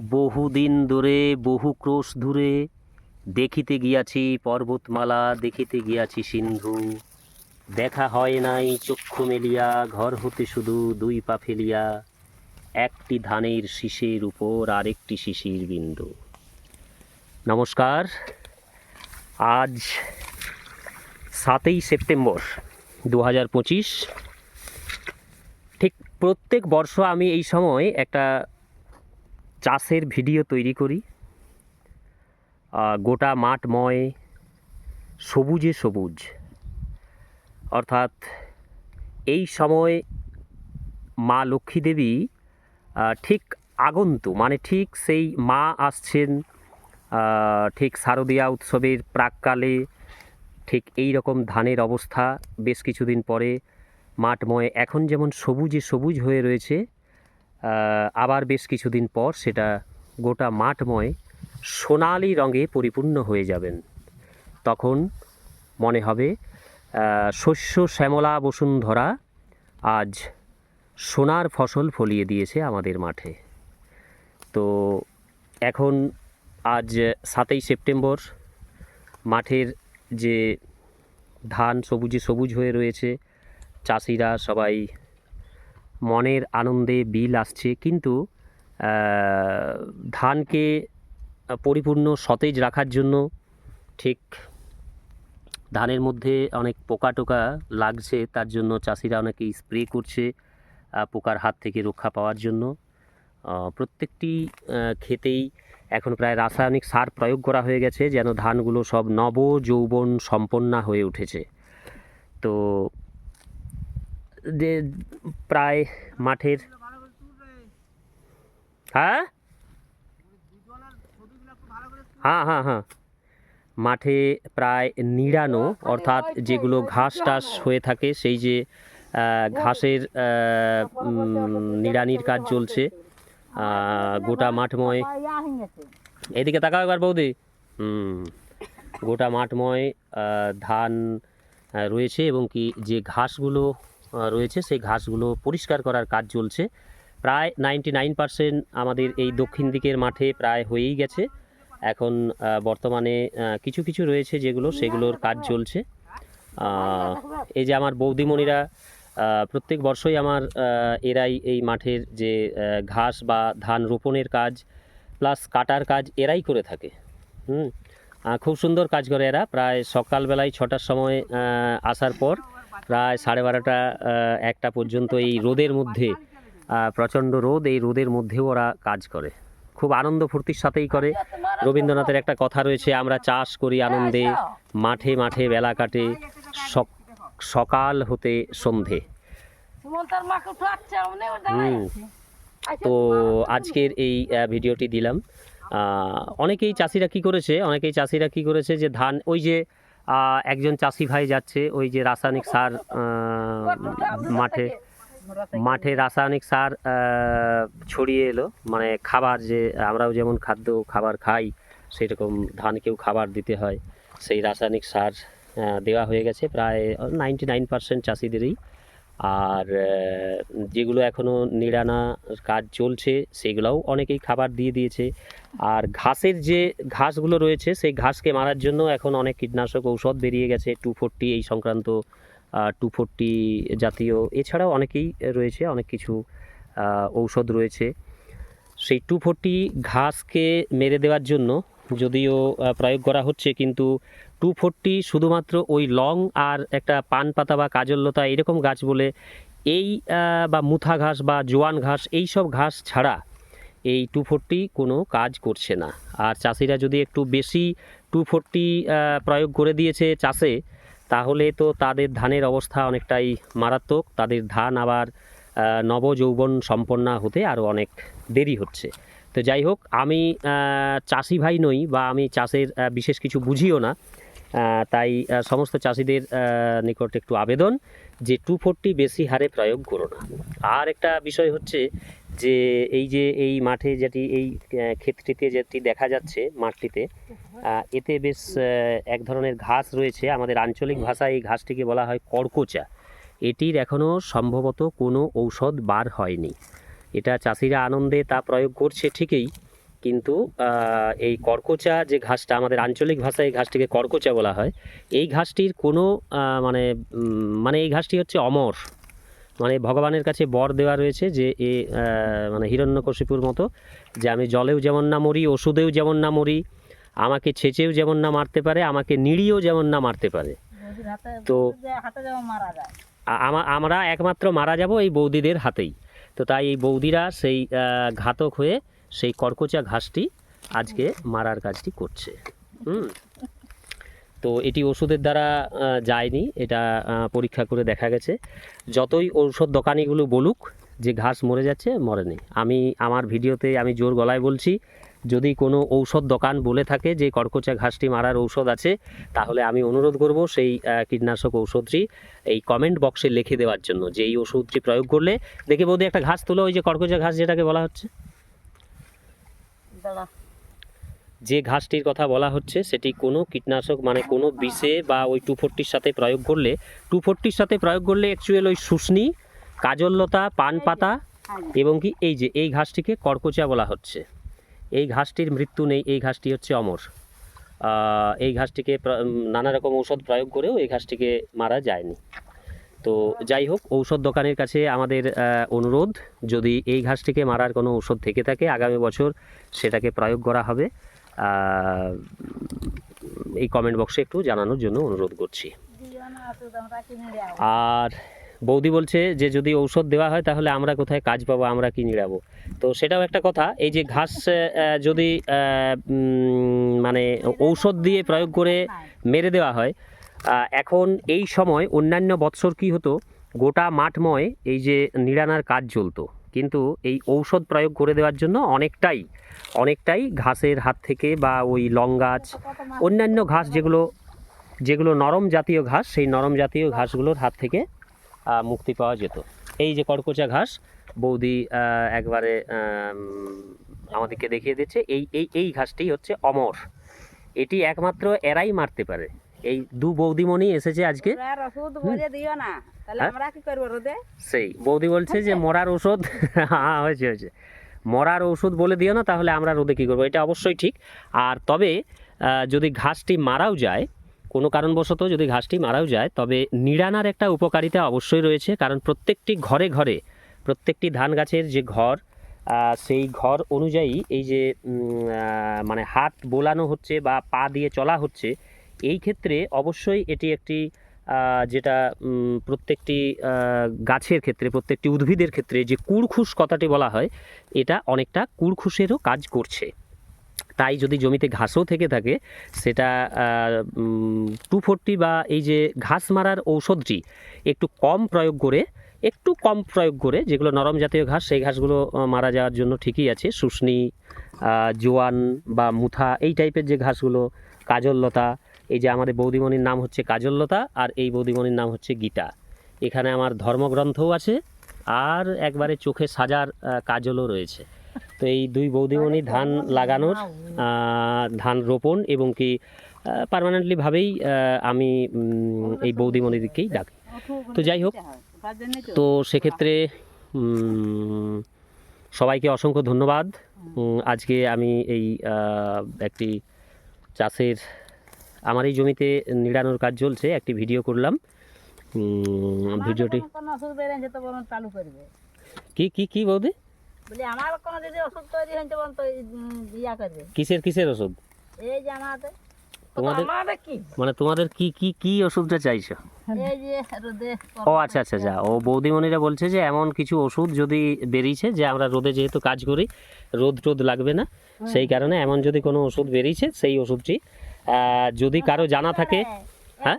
বহুদিন ধরে, বহু ক্রোশ দূরে দেখিতে গিয়াছি, পর্বতমালা দেখিতে গিয়াছি সিন্ধু। দেখা হয় নাই চক্ষু মেলিয়া, ঘর হতে শুধু দুই পা ফেলিয়া, একটি ধানের শীষের উপর আরেকটি শিশির বিন্দু। নমস্কার। আজ সাতই সেপ্টেম্বর দু হাজার পঁচিশ। ঠিক প্রত্যেক বর্ষ আমি এই সময় একটা চাষের ভিডিও তৈরি করি। গোটা মাঠময় সবুজে সবুজ। অর্থাৎ এই সময় মা লক্ষ্মী দেবী ঠিক আগন্ত মানে ঠিক সেই মা আসছেন ঠিক শারদীয়া উৎসবের প্রাককালে, ঠিক এই রকম ধানের অবস্থা বেশ কিছুদিন পরে মাঠময় এখন যেমন সবুজে সবুজ হয়ে রয়েছে আবার বেশ কিছুদিন পর সেটা গোটা মাঠময় সোনালি রঙে পরিপূর্ণ হয়ে যাবেন। তখন মনে হবে শস্য শ্যামলা বসুন্ধরা আজ সোনার ফসল ফলিয়ে দিয়েছে আমাদের মাঠে। তো এখন আজ সাতই সেপ্টেম্বর, মাঠের যে ধান সবুজে সবুজ হয়ে রয়েছে, চাষিরা সবাই মনের আনন্দে বিল আসছে। কিন্তু ধানকে পরিপূর্ণ সতেজ রাখার জন্য ঠিক ধানের মধ্যে অনেক পোকা টোকা লাগছে, তার জন্য চাষিরা অনেকে স্প্রে করছে পোকার হাত থেকে রক্ষা পাওয়ার জন্য। প্রত্যেকটি ক্ষেতেই এখন প্রায় রাসায়নিক সার প্রয়োগ করা হয়ে গেছে, যেন ধানগুলো সব নব যৌবন সম্পন্না হয়ে উঠেছে। তো যে প্রায় মাঠের হ্যাঁ? হ্যাঁ হ্যাঁ হ্যাঁ। মাঠে প্রায় নিড়ানো, অর্থাৎ যেগুলো ঘাস টাস হয়ে থাকে, সেই যে ঘাসের নিড়ানির কাজ চলছে। গোটা মাঠময় এদিকে তাকাও একবার বৌদি। হুম, গোটা মাঠময় ধান রয়েছে এবং কি যে ঘাসগুলো রয়েছে। সেই ঘাসগুলো পরিষ্কার করার কাজ চলছে। প্রায় নাইনটি নাইন পার্সেন্ট আমাদের এই দক্ষিণ দিকের মাঠে প্রায় হয়েই গেছে। এখন বর্তমানে কিছু কিছু রয়েছে যেগুলো, সেগুলোর কাজ চলছে। এই যে আমার বৌদিমণিরা প্রত্যেক বর্ষই আমার এরাই এই মাঠের যে ঘাস বা ধান রোপণের কাজ, প্লাস কাটার কাজ, এরাই করে থাকে। হুম খুব সুন্দর কাজ করে এরা। প্রায় সকালবেলায় ছটার সময় আসার পর প্রায় সাড়ে বারোটা একটা পর্যন্ত এই রোদের মধ্যে প্রচণ্ড রোদ এই রোদের মধ্যেও ওরা কাজ করে। খুব আনন্দ ফুর্তির সাথেই করে। রবীন্দ্রনাথের একটা কথা রয়েছে আমরা চাষ করি আনন্দে মাঠে মাঠে বেলা কাটে সক- সকাল হতে সন্ধে। হুম। তো আজকের এই ভিডিওটি দিলাম। অনেকেই চাষিরা কি করেছে অনেকেই চাষিরা কি করেছে যে ধান ওই যে একজন চাষি ভাই যাচ্ছে, ওই যে রাসায়নিক সার মাঠে মাঠে রাসায়নিক সার ছড়িয়ে এলো। মানে খাবার যে, আমরাও যেমন খাদ্য খাবার খাই, সেরকম ধানকেও খাবার দিতে হয়। সেই রাসায়নিক সার দেওয়া হয়ে গেছে। প্রায় নাইনটি নাইন পার্সেন্ট চাষিদেরই আর যেগুলো এখনও নিড়ানা কাজ চলছে, সেগুলোও অনেকেই খাবার দিয়ে দিয়েছে। আর ঘাসের যে ঘাসগুলো রয়েছে, সেই ঘাসকে মারার জন্য এখন অনেক কীটনাশক ঔষধ বেরিয়ে গেছে, টু ফোরটি এই সংক্রান্ত টু ফোরটি জাতীয়। এছাড়াও অনেকেই রয়েছে, অনেক কিছু ঔষধ রয়েছে। সেই টু ফোরটি ঘাসকে মেরে দেওয়ার জন্য যদিও প্রয়োগ করা হচ্ছে, কিন্তু টু ফোরটি শুধুমাত্র ওই লং আর একটা পান পাতা বা কাজললতা এরকম গাছ বলে এই বা মুথা ঘাস বা জোয়ান ঘাস, এই সব ঘাস ছাড়া এই টু ফোরটি কোনো কাজ করছে না। আর চাষিরা যদি একটু বেশি টু ফোরটি প্রয়োগ করে দিয়েছে চাষে, তাহলে তো তাদের ধানের অবস্থা অনেকটাই মারাত্মক। তাদের ধান আবার নবযৌবন সম্পন্না হতে আরও অনেক দেরি হচ্ছে। তো যাই হোক, আমি চাষি ভাই নই বা আমি চাষের বিশেষ কিছু বুঝিও না। তাই সমস্ত চাষিদের নিকট একটু আবেদন যে টু ফোরটি বেশি হারে প্রয়োগ করো না। আর একটা বিষয় হচ্ছে যে, এই যে এই মাঠে যেটি, এই ক্ষেতটিতে যেটি দেখা যাচ্ছে মাঠটিতে এতে বেশ এক ধরনের ঘাস রয়েছে। আমাদের আঞ্চলিক ভাষায় এই ঘাসটিকে বলা হয় কড়কোচা। এটির এখনও সম্ভবত কোনো ঔষধ বার হয়নি। এটা চাষিরা আনন্দে তা প্রয়োগ করছে ঠিকই কিন্তু এই কর্কচা যে ঘাসটা আমাদের আঞ্চলিক ভাষায় এই ঘাসটিকে কর্কচা বলা হয় এই ঘাসটির কোনো মানে মানে এই ঘাসটি হচ্ছে অমর। মানে ভগবানের কাছে বর দেওয়া রয়েছে যে এ মানে হিরণ্যকশিপুর মতো যে আমি জলেও যেমন না মরি ওষুধেও যেমন না মরি আমাকে ছেঁচেও যেমন না মারতে পারে আমাকে নিড়িয়েও যেমন না মারতে পারে। তো- আমরা একমাত্র মারা যাব এই বৌদিদের হাতেই। তো তাই এই বৌদিরা সেই ঘাতক হয়ে সেই কর্কচা ঘাসটি আজকে মারার কাজটি করছে। হুম। তো এটি ওষুধের দ্বারা যায়নি, এটা পরীক্ষা করে দেখা গেছে। যতই ঔষধ দোকানিগুলো বলুক যে ঘাস মরে যাচ্ছে, মরেনি। আমি, আমার ভিডিওতে আমি জোর গলায় বলছি, যদি কোনো ঔষধ দোকান বলে থাকে যে কর্কচা ঘাসটি মারার ঔষধ আছে, তাহলে আমি অনুরোধ করব সেই কীটনাশক ঔষধটি এই কমেন্ট বক্সে লিখে দেওয়ার জন্য যে এই ওষুধটি প্রয়োগ করলে, দেখে বোধহয় একটা ঘাস তুলো, ওই যে কর্কচা ঘাস যেটাকে বলা হচ্ছে। যে ঘাসটির কথা বলা হচ্ছে সেটি কোনো কীটনাশক মানে কোনো বিষে বা ওই টু ফোরটির সাথে প্রয়োগ করলে টু ফোরটির সাথে প্রয়োগ করলে অ্যাকচুয়াল ওই শুষ্নি কাজললতা পান পাতা এবং কি এই যে এই ঘাসটিকে কর্কচা বলা হচ্ছে। এই ঘাসটির মৃত্যু নেই এই ঘাসটি হচ্ছে অমর। এই ঘাসটিকে নানা রকম ঔষধ প্রয়োগ করেও এই ঘাসটিকে মারা যায়নি। তো যাই হোক, ঔষধ দোকানের কাছে আমাদের অনুরোধ, যদি এই ঘাসটিকে মারার কোনো ঔষধ থেকে থাকে, আগামী বছর সেটাকে প্রয়োগ করা হবে। এই কমেন্ট বক্সে একটু জানানোর জন্য অনুরোধ করছি। আর বৌদি বলছে যে, যদি ঔষধ দেওয়া হয় তাহলে আমরা কোথায় কাজ পাবো, আমরা কি নিড়াবো তো সেটাও একটা কথা, এই যে ঘাস যদি মানে ঔষধ দিয়ে প্রয়োগ করে মেরে দেওয়া হয় এখন এই সময় অন্যান্য বৎসর কি হতো? গোটা মাঠময় এই যে নিড়ানার কাজ চলতো। কিন্তু এই ঔষধ প্রয়োগ করে দেওয়ার জন্য অনেকটাই অনেকটাই ঘাসের হাত থেকে বা ওই লং গাছ, অন্যান্য ঘাস যেগুলো যেগুলো নরম জাতীয় ঘাস, সেই নরম জাতীয় ঘাসগুলোর হাত থেকে মুক্তি পাওয়া যেত। এই যে কর্কচা ঘাস, বৌদি একবারে আমাদেরকে দেখিয়ে দিচ্ছে, এই এই এই ঘাসটি হচ্ছে অমর। এটি একমাত্র এরাই মারতে পারে। এই দু বৌদিমণি এসেছে আজকে। ওষুধ বলে দিও না। তাহলে হ্যাঁ? আমরা কি করব রোদে? সেই বৌদি বলছে যে মরার ওষুধ হ্যাঁ হয়েছে হয়েছে। মরার ওষুধ বলে দিও না তাহলে আমরা রোদে কী করব? এটা অবশ্যই ঠিক। আর তবে যদি ঘাসটি মারাও যায় কোনো কারণবশত যদি ঘাসটি মারাও যায় তবে নিড়ানার একটা উপকারিতা অবশ্যই রয়েছে কারণ প্রত্যেকটি ঘরে ঘরে প্রত্যেকটি ধান গাছের যে ঘর সেই ঘর অনুযায়ী এই যে মানে হাত বোলানো হচ্ছে বা পা দিয়ে চলা হচ্ছে এই ক্ষেত্রে অবশ্যই এটি একটি যেটা প্রত্যেকটি গাছের ক্ষেত্রে, প্রত্যেকটি উদ্ভিদের ক্ষেত্রে যে কুড়খুস কথাটি বলা হয়, এটা অনেকটা কুড়খুসেরও কাজ করছে। তাই যদি জমিতে ঘাসও থেকে থাকে, সেটা টু ফোরটি বা এই যে ঘাস মারার ঔষধটি একটু কম প্রয়োগ করে, একটু কম প্রয়োগ করে, যেগুলো নরম জাতীয় ঘাস, সেই ঘাসগুলো মারা যাওয়ার জন্য ঠিকই আছে। শুষ্নি জোয়ান বা মুথা, এই টাইপের যে ঘাসগুলো কাজললতা এই যে আমাদের বৌদিমণির নাম হচ্ছে কাজললতা আর এই বৌদিমণির নাম হচ্ছে গীতা। এখানে আমার ধর্মগ্রন্থও আছে আর একবারে চোখে সাজার কাজলও রয়েছে। তো এই দুই বৌদিমণি ধান লাগানোর ধান রোপণ এবং কি পারমানেন্টলি ভাবেই আমি এই বৌদিমণিদিকেই ডাকি। তো যাই হোক তো সেক্ষেত্রে সবাইকে অসংখ্য ধন্যবাদ। আজকে আমি এই একটি চাষের আমার এই জমিতে নিড়ানোর কাজ চলছে একটি ভিডিও করলাম। ভিডিওটি কি কি কি বৌদি বলি আমার কোনো যদি ওষুধ তৈরি হয়েছে বরং তো ইয়া করবে। কিসের কিসের ওষুধ এই যে আমাদের তোমাদের মানে তোমাদের কি কি কি ওষুধটা চাইছো? যে ও আচ্ছা আচ্ছা আচ্ছা। ও বৌদিমণিরা বলছে যে এমন কিছু ওষুধ যদি বেরিয়েছে যে আমরা রোদে যেহেতু কাজ করি রোদ টোদ লাগবে না সেই কারণে এমন যদি কোনো ওষুধ বেরিয়েছে সেই ওষুধটি যদি কারও জানা থাকে হ্যাঁ? হ্যাঁ?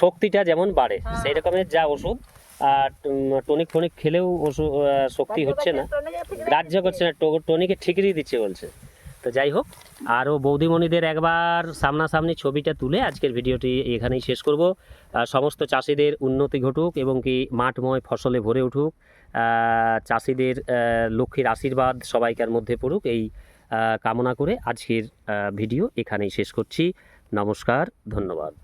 শক্তিটা যেমন বাড়ে হ্যাঁ। সেই রকমের যা ওষুধ আর টনিক ফনিক খেলেও ওষুধ শক্তি হচ্ছে না। গ্রাহ্য করছে না টনিকে ঠিকই দিচ্ছে বলছে। তো যাই হোক আরও বৌদিমণিদের একবার সামনাসামনি ছবিটা তুলে আজকের ভিডিওটি এখানেই শেষ করব। সমস্ত চাষিদের উন্নতি ঘটুক এবং কি মাঠময় ফসলে ভরে উঠুক। চাষিদের লক্ষ্মীর আশীর্বাদ সবাইকার মধ্যে পড়ুক। এই কামনা করে আজকের ভিডিও এখানেই শেষ করছি। নমস্কার ধন্যবাদ।